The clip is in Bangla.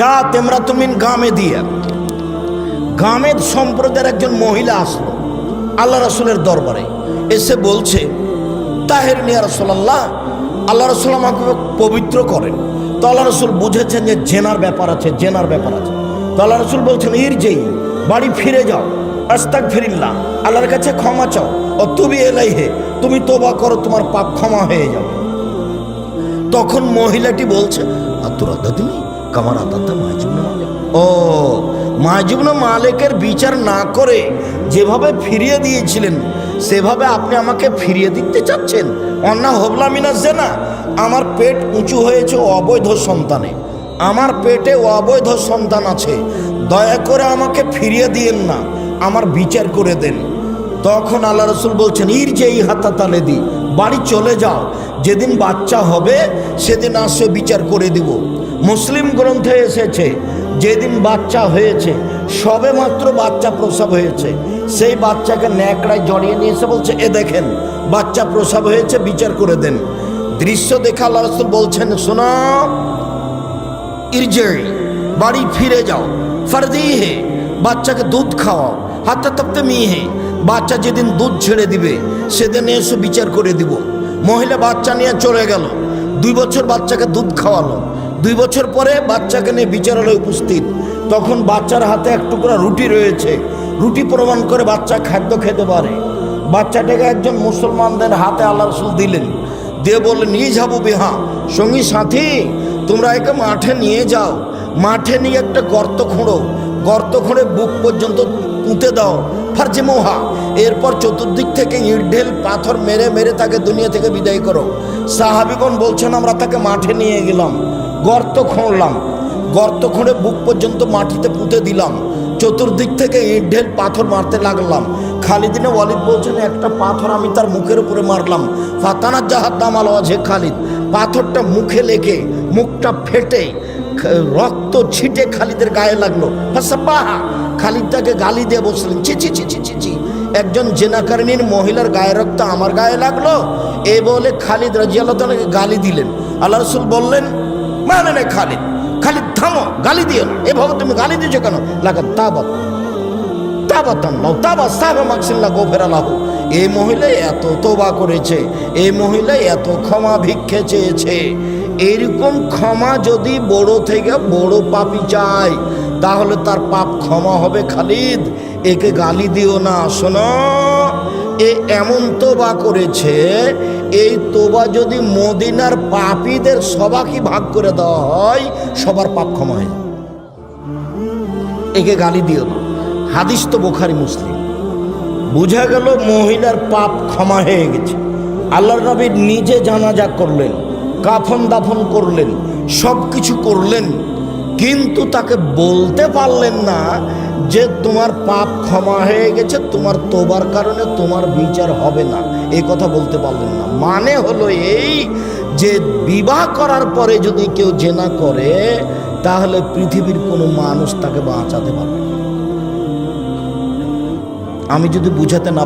যা তেমরা তুমিন গামে দিয়া। গামেদ সম্প্রদায়ের একজন মহিলা আসলো আল্লাহ রসুলের দরবারে। এসে বলছে, তাহের নিয়া রসোল্লাহ আল্লাহ রসুল আমাকে পবিত্র করেন। তো আল্লাহ রসুল বুঝেছেন যে জেনার ব্যাপার আছে, জেনার ব্যাপার আছে। তো আল্লাহ রসুল বলছেন ইর যেই বাড়ি ফিরে যাও। আস্তাক ফিরিল্লা আল্লাহর কাছে ক্ষমা চাও। ও তুমি এলাই হে তুমি তোবা করো, তোমার পাপ ক্ষমা হয়ে যাবে। তখন মহিলাটি বলছে, আতুরা দাদিনী কামার মালিক। ও মাহজুবনা মালিকের বিচার না করে যেভাবে ফিরিয়ে দিয়েছিলেন, সেভাবে আপনি আমাকে ফিরিয়ে দিতে চাচ্ছেন? অন্না হবলামিনা না আমার পেট উঁচু হয়েছে অবৈধ সন্তানে। আমার পেটে অবৈধ সন্তান আছে। দয়া করে আমাকে ফিরিয়ে দিয়েন না, আমার বিচার করে দেন। তখন আল্লাহ রসুল বলছেন, ইর যে এই হাতা তালে দি, বাড়ি চলে যাও। যেদিন বাচ্চা হবে, সেদিন আসে বিচার করে দিব। মুসলিম গ্রন্থে এসেছে, যেদিন বাচ্চা হয়েছে, সবে মাত্র বাচ্চা প্রসব হয়েছে। সেই বাচ্চাকে ন্যাকড়ায় জড়িয়ে নিয়ে এসে বলছে, এ দেখেন, বাচ্চা প্রসব হয়েছে, বিচার করে দেন। দৃশ্য দেখে আল্লাহ বলছেন, শোনা ইরজে বাড়ি ফিরে যাও। ফারদি হে, বাচ্চাকে দুধ খাওয়াও। হাতে তাপতে মিহে বাচ্চা যেদিন দুধ ছেড়ে দিবে, সেদিন এসে বিচার করে দিব। মহিলা বাচ্চা নিয়ে চলে গেল। দুই বছর বাচ্চাকে দুধ খাওয়ালো। দুই বছর পরে বাচ্চাকে নিয়ে বিচারালয়ে উপস্থিত। তখন বাচ্চার হাতে এক টুকরা রুটি রয়েছে। রুটি প্রমাণ করে বাচ্চা খাদ্য খেতে পারে। বাচ্চাটাকে একজন মুসলমানদের হাতে আল্লাহ রসুল দিলেন। দিয়ে বললেন, নিয়ে যাব বিহা। সঙ্গী সাথী, তোমরা একে মাঠে নিয়ে যাও। মাঠে নিয়ে একটা গর্ত খোঁড়ো। গর্ত খুঁড়ে বুক পর্যন্ত পুঁতে দাও। ফার্জে মোহা, এরপর চতুর্দিক থেকে ইট ঢেল, পাথর মেরে মেরে তাকে দুনিয়া থেকে বিদায় করো। সাহাবিগণ বলছেন, আমরা তাকে মাঠে নিয়ে গেলাম। গর্ত খুঁড়লাম। গর্ত খুঁড়ে বুক পর্যন্ত মাটিতে পুঁতে দিলাম। চতুর্দিক থেকে ইট ঢেল পাথর মারতে লাগলাম। খালিদিনে ওয়ালিদ বলছেন, একটা পাথর আমি তার মুখের উপরে মারলাম। ফাতানা জাহাদ দামাল আছে খালিদ। পাথরটা মুখে লেগে, মুখটা ফেটে রক্ত ছিটে খালিদের গায়ে লাগল। খালিদ তাকে গালি দিয়ে বসলেন ছি ছি ছি একজন জেনাকারিনীর মহিলার গায়ে রক্ত আমার গায়ে লাগল? এ বলে খালিদ রাজিয়াল্লাহ গালি দিলেন। আল্লাহ রসুল বললেন মানে না খালিদ খালিদ থামো, গালি দিও। না এভাবে তুমি গালি দিয়েছ কেন? লাগা তাবাত তাবাতান লাও তাবা সাহেব মাকসিল্লা গোফেরালাহু এই মহিলা এত তোবা করেছে এই মহিলা এত ক্ষমা ভিক্ষে চেয়েছে। এরকম ক্ষমা যদি বড় থেকে বড় পাপি চায়, তাহলে তার পাপ ক্ষমা হবে খালিদ। একে গালি দিও না, শোনো। এ এমন তোবা করেছে, এই তোবা যদি মদিনার পাপীদের সবাকে ভাগ করে দেওয়া হয়, সবার পাপ ক্ষমা হয় একে গালি দিও না। হাদিস তো বোখারি, মুসলিম। বোঝা গেল মহিলার পাপ ক্ষমা হয়ে গেছে। আল্লাহর নবী নিজে জানাজা করলেন, কাফন দাফন করলেন সব কিছু করলেন। কিন্তু তাকে বলতে পারলেন না যে তোমার পাপ ক্ষমা হয়ে গেছে, তোমার তোবার কারণে তোমার বিচার হবে না এই কথা বলতে পারলেন না মানে হলো এই যে বিবাহ করার পরে যদি কেউ জেনা করে, তাহলে পৃথিবীর কোনো মানুষ তাকে বাঁচাতে পারবে। আমি যদি বুঝাতে না